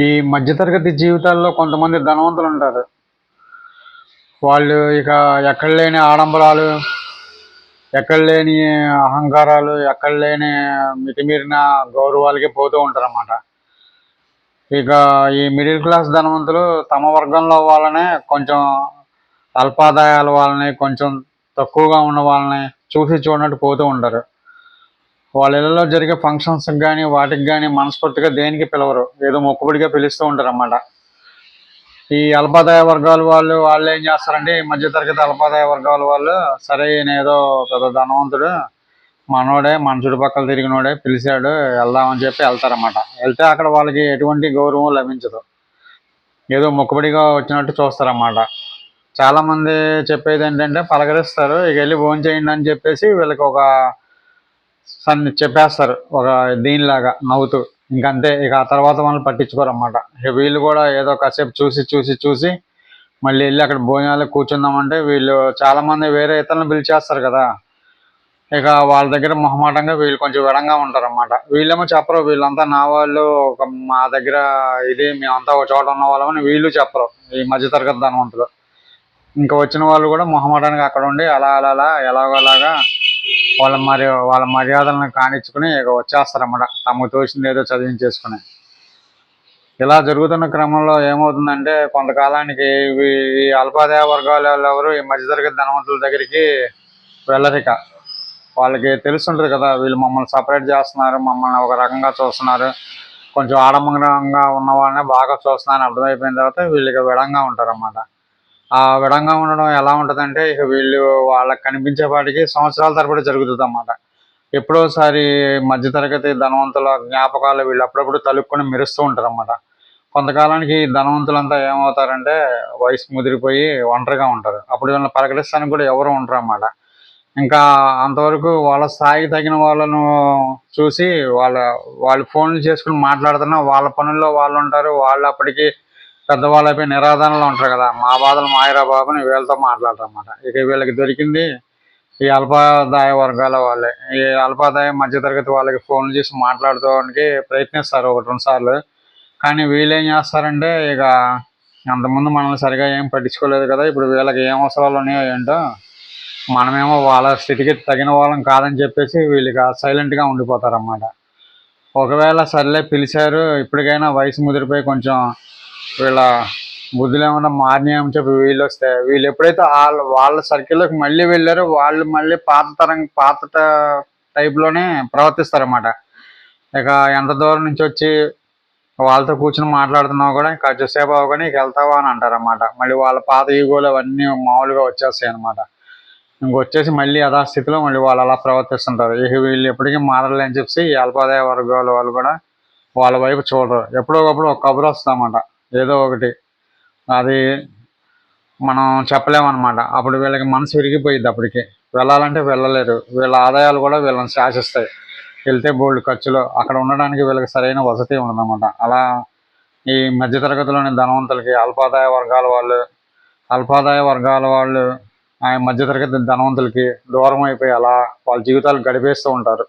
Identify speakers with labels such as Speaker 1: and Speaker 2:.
Speaker 1: ఈ మధ్యతరగతి జీవితాల్లో కొంతమంది ధనవంతులు ఉంటారు వాళ్ళు ఇక ఎక్కడ లేని ఆడంబరాలు ఎక్కడ లేని అహంకారాలు ఎక్కడ లేని మితిమీరిన గౌరవాలకి పోతూ ఉంటారు అన్నమాట ఇక ఈ మిడిల్ క్లాస్ ధనవంతులు తమ వర్గంలో వాళ్ళనే కొంచెం అల్పాదాయాల వాళ్ళని కొంచెం తక్కువగా ఉన్న వాళ్ళని చూసి చూడనట్టు పోతూ ఉంటారు. వాళ్ళ ఇళ్ళలో జరిగే ఫంక్షన్స్కి కానీ వాటికి కానీ మనస్ఫూర్తిగా దేనికి పిలవరు. ఏదో మొక్కుబడిగా పిలుస్తూ ఉంటారు అన్నమాట ఈ అల్పాదాయ వర్గాల వాళ్ళు వాళ్ళు ఏం చేస్తారంటే ఈ మధ్యతరగతి అల్పాదాయ వర్గాల వాళ్ళు సరే ఏదో పెద్ద ధనవంతుడు మనోడే మన చుట్టుపక్కల తిరిగినోడే పిలిచాడు వెళ్దామని చెప్పి వెళ్తారన్నమాట. వెళ్తే అక్కడ వాళ్ళకి ఎటువంటి గౌరవం లభించదు. ఏదో మొక్కుబడిగా వచ్చినట్టు చూస్తారన్నమాట. చాలామంది చెప్పేది ఏంటంటే పలకరిస్తారు ఇక వెళ్ళి భోజనం చేయండి అని చెప్పేసి వీళ్ళకి ఒక సన్ని చెప్పేస్తారు. ఒక దీనిలాగా నవ్వుతూ. ఇంకంతే ఇక ఆ తర్వాత మనల్ని పట్టించుకోరు అన్నమాట ఇక వీళ్ళు కూడా ఏదో కాసేపు చూసి చూసి చూసి మళ్ళీ వెళ్ళి అక్కడ భోజనాలు కూర్చుందామంటే వీళ్ళు చాలామంది వేరే ఇతరులను పిలిచేస్తారు కదా. ఇక వాళ్ళ దగ్గర మొహమాటంగా వీళ్ళు కొంచెం విడంగా ఉంటారు అన్నమాట వీళ్ళేమో చెప్పరు. వీళ్ళంతా నా వాళ్ళు ఒక మా దగ్గర ఇది మేమంతా ఒక చోట ఉన్న వాళ్ళమని వీళ్ళు చెప్పరు. ఈ మధ్యతరగతి ధనవంతులు ఇంకా వచ్చిన వాళ్ళు కూడా మొహమాటానికి అక్కడ ఉండి అలా అలా అలా ఎలాగోలాగా వాళ్ళ మరి వాళ్ళ మర్యాదలను కానిచ్చుకుని ఇక వచ్చేస్తారన్నమాట. తమకు తోచింది ఏదో చదివించేసుకుని. ఇలా జరుగుతున్న క్రమంలో ఏమవుతుందంటే కొంతకాలానికి ఈ అల్పాదాయ వర్గాల వాళ్ళు ఎవరు ఈ మధ్యతరగతి ధనవంతుల దగ్గరికి వెళ్ళరిక వాళ్ళకి తెలుసుంటుంది కదా వీళ్ళు మమ్మల్ని సపరేట్ చేస్తున్నారు మమ్మల్ని ఒక రకంగా చూస్తున్నారు. కొంచెం ఆడంబరంగా ఉన్న వాళ్ళని బాగా చూస్తున్నారని అర్థమైపోయిన తర్వాత వీళ్ళకి విడంగా ఉంటారన్నమాట. ఆ విడంగా ఉండడం ఎలా ఉంటుందంటే ఇక వీళ్ళు వాళ్ళకి కనిపించేపాటికి సంవత్సరాల తరబడి జరుగుతుంది అన్నమాట ఎప్పుడోసారి మధ్యతరగతి ధనవంతుల జ్ఞాపకాలు వీళ్ళు అప్పుడప్పుడు తలుపుకొని మెరుస్తూ ఉంటారు అన్నమాట కొంతకాలానికి ధనవంతులంతా ఏమవుతారంటే వయసు ముదిరిపోయి ఒంటరిగా ఉంటారు. అప్పుడు వీళ్ళని పలకరిస్తానికి కూడా ఎవరు ఉంటారు అన్నమాట ఇంకా అంతవరకు వాళ్ళ స్థాయికి తగిన వాళ్ళను చూసి వాళ్ళ వాళ్ళు ఫోన్లు చేసుకుని మాట్లాడుతున్నా వాళ్ళ పనుల్లో వాళ్ళు ఉంటారు. వాళ్ళు అప్పటికి పెద్దవాళ్ళు అయిపోయి నిరాధనలో ఉంటారు కదా మా బాధలు మాయరా బాబుని వీళ్ళతో మాట్లాడరు అన్నమాట ఇక వీళ్ళకి దొరికింది ఈ అల్పాదాయ వర్గాల వాళ్ళే. ఈ అల్పాదాయ మధ్యతరగతి వాళ్ళకి ఫోన్లు చేసి మాట్లాడుకోవడానికి ప్రయత్నిస్తారు ఒకటి రెండు సార్లు. కానీ వీళ్ళు ఏం చేస్తారంటే ఇక అంతకుముందు మనల్ని సరిగా ఏం పట్టించుకోలేదు కదా ఇప్పుడు వీళ్ళకి ఏం అవసరాలు ఉన్నాయో ఏంటో మనమేమో వాళ్ళ స్థితికి తగిన వాళ్ళం కాదని చెప్పేసి వీళ్ళకి సైలెంట్గా ఉండిపోతారు అన్నమాట ఒకవేళ సర్లే పిలిచారు ఇప్పటికైనా వయసు ముదిరిపోయి కొంచెం వీళ్ళ బుద్ధులు ఏమైనా మారినాయని చెప్పి వీళ్ళు వస్తే వీళ్ళు ఎప్పుడైతే వాళ్ళ వాళ్ళ సర్కిల్లోకి మళ్ళీ వెళ్ళారో వాళ్ళు మళ్ళీ పాత తరం పాత టైప్లోనే ప్రవర్తిస్తారన్నమాట. ఇక ఎంత దూరం నుంచి వచ్చి వాళ్ళతో కూర్చుని మాట్లాడుతున్నావు కూడా ఇంకా చూసేపు అవగానే ఇక వెళ్తావా అని అంటారన్నమాట. మళ్ళీ వాళ్ళ పాత ఈగోలు అవన్నీ మామూలుగా వచ్చేస్తాయి అనమాట ఇంకొచ్చేసి మళ్ళీ యథాస్థితిలో మళ్ళీ వాళ్ళు అలా ప్రవర్తిస్తుంటారు. ఇక వీళ్ళు ఎప్పటికీ మారలే అని చెప్పి ఈ అల్పాదాయ వర్గాల వాళ్ళు కూడా వాళ్ళ వైపు చూడరు. ఎప్పుడో ఒకప్పుడు ఒక కబురు వస్తుందన్నమాట. ఏదో ఒకటి. అది మనం చెప్పలేమన్నమాట. అప్పుడు వీళ్ళకి మనసు విరిగిపోయింది అప్పటికి. వెళ్ళాలంటే వెళ్ళలేరు. వీళ్ళ ఆదాయాలు కూడా వీళ్ళని శాసిస్తాయి. వెళ్తే బోల్డ్ ఖర్చులు. అక్కడ ఉండడానికి వీళ్ళకి సరైన వసతి ఉండదన్నమాట. అలా ఈ మధ్యతరగతిలోని ధనవంతులకి అల్పాదాయ వర్గాల వాళ్ళు అల్పాదాయ వర్గాల వాళ్ళు ఆ మధ్యతరగతి ధనవంతులకి దూరం అయిపోయి అలా వాళ్ళ జీవితాలు గడిపేస్తూ ఉంటారు.